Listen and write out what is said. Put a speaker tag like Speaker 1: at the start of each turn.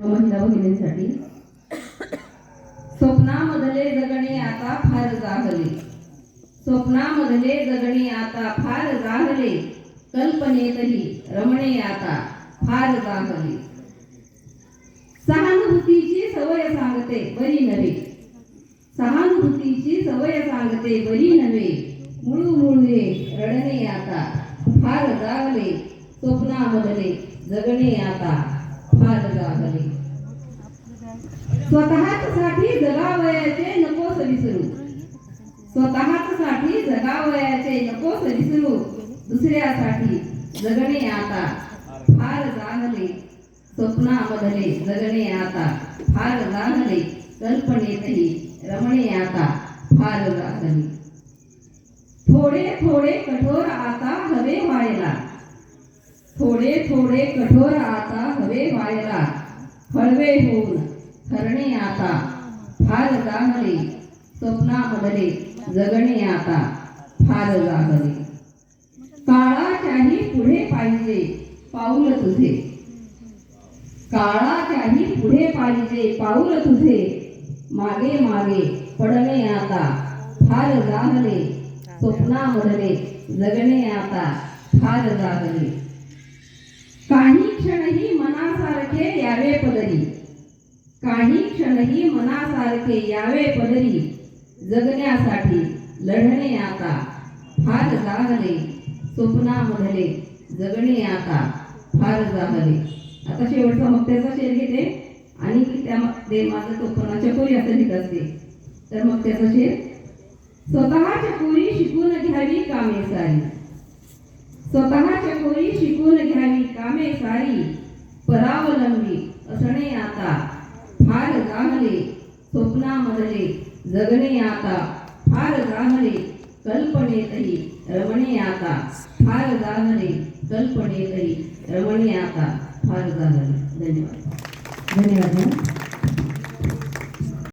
Speaker 1: महिला भगिनींसाठी स्वप्नामधले जगणे आता फार जागले स्वप्नामधले जगणे आता फार जागले कल्पनेतही रमणे आता फार जागले सहानुभूतीची सवय सांगते बरी नव्हे. सहानुभूतीची सवय सांगते बरी नव्हे. मुळू मुळवे रडणे आता फार जागले स्वप्नामधले जगणे आता फार जागले स्वतःच साठी जगावयाचे नको विसरू स्वतःच साठी जगावयाचे नको विसरू दुसऱ्यासाठी जगणे आता फार जागले स्वप्नामधले जगणे आता फार जागले कल्पनेतही रमणे आता फार जागले थोडे थोडे कठोर आता हवे व्हायला. थोडे थोडे कठोर आता हवे व्हायला फळवे होऊन ठरणे आता. फार जागले स्वप्नामधले जगणे आता. फार जागले काळाच्याही पुढे पाहिजे पाऊल तुझे. काळाच्याही पुढे पाहिजे पाऊल तुझे. मागे मागे पडणे आता. फार जागले स्वप्नामधले जगणे आता. फार जागले काही क्षणही मनासारखे यावे पदरी काही क्षणही मनासारखे यावे पदरी. जगण्यासाठी लढणे आता फार जागले. स्वप्नामधले जगणे आता फार जाहले आता शेवटचा मक्त्याचा शेर घेते. आणि त्यामध्ये माझं टोपणा चकोरी असं लिहित असते. तर मग त्याचा शेर स्वतःच्या कोरी शिकून घ्यावी कामे सारी. स्वतःच्या कोरी शिकून घ्यावी कामे सारी. परावलंबी असणे आता स्वप्नामधले जगणे आता फार जागले कल्पनेतही रमणे आता. फार जागले कल्पनेतही रमणे आता. फार जागले धन्यवाद.
Speaker 2: धन्यवाद